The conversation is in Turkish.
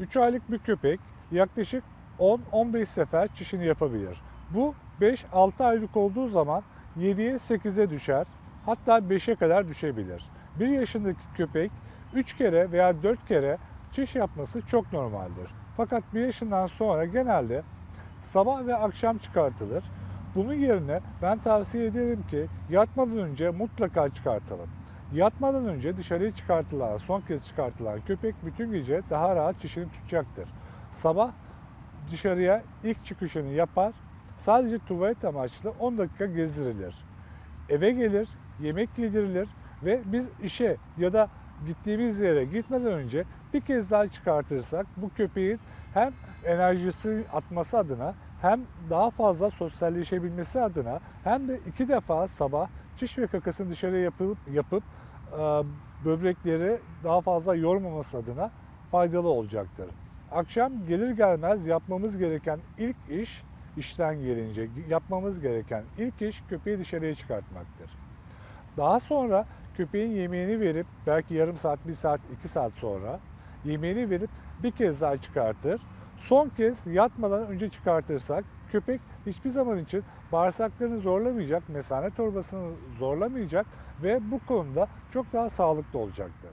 3 aylık bir köpek yaklaşık 10-15 sefer çişini yapabilir. Bu 5-6 aylık olduğu zaman 7'ye 8'e düşer hatta 5'e kadar düşebilir. 1 yaşındaki köpek 3 kere veya 4 kere çiş yapması çok normaldir. Fakat 1 yaşından sonra genelde sabah ve akşam çıkartılır. Bunun yerine ben tavsiye ederim ki yatmadan önce mutlaka çıkartalım. Yatmadan önce dışarıya çıkartılan, son kez çıkartılan köpek bütün gece daha rahat çişini tutacaktır. Sabah dışarıya ilk çıkışını yapar, sadece tuvalet amaçlı 10 dakika gezdirilir. Eve gelir, yemek yedirilir ve biz işe ya da gittiğimiz yere gitmeden önce bir kez daha çıkartırsak bu köpeğin hem enerjisi atması adına hem daha fazla sosyalleşebilmesi adına hem de iki defa sabah çiş ve kakasını dışarıya yapıp, yapıp e, böbrekleri daha fazla yormaması adına faydalı olacaktır. Akşam gelir gelmez yapmamız gereken ilk iş işten gelince yapmamız gereken ilk iş köpeği dışarıya çıkartmaktır. Daha sonra köpeğin yemeğini verip belki yarım saat, bir saat, iki saat sonra yemeğini verip bir kez daha çıkartır. Son kez yatmadan önce çıkartırsak köpek hiçbir zaman için bağırsaklarını zorlamayacak, mesane torbasını zorlamayacak ve bu konuda çok daha sağlıklı olacaktır.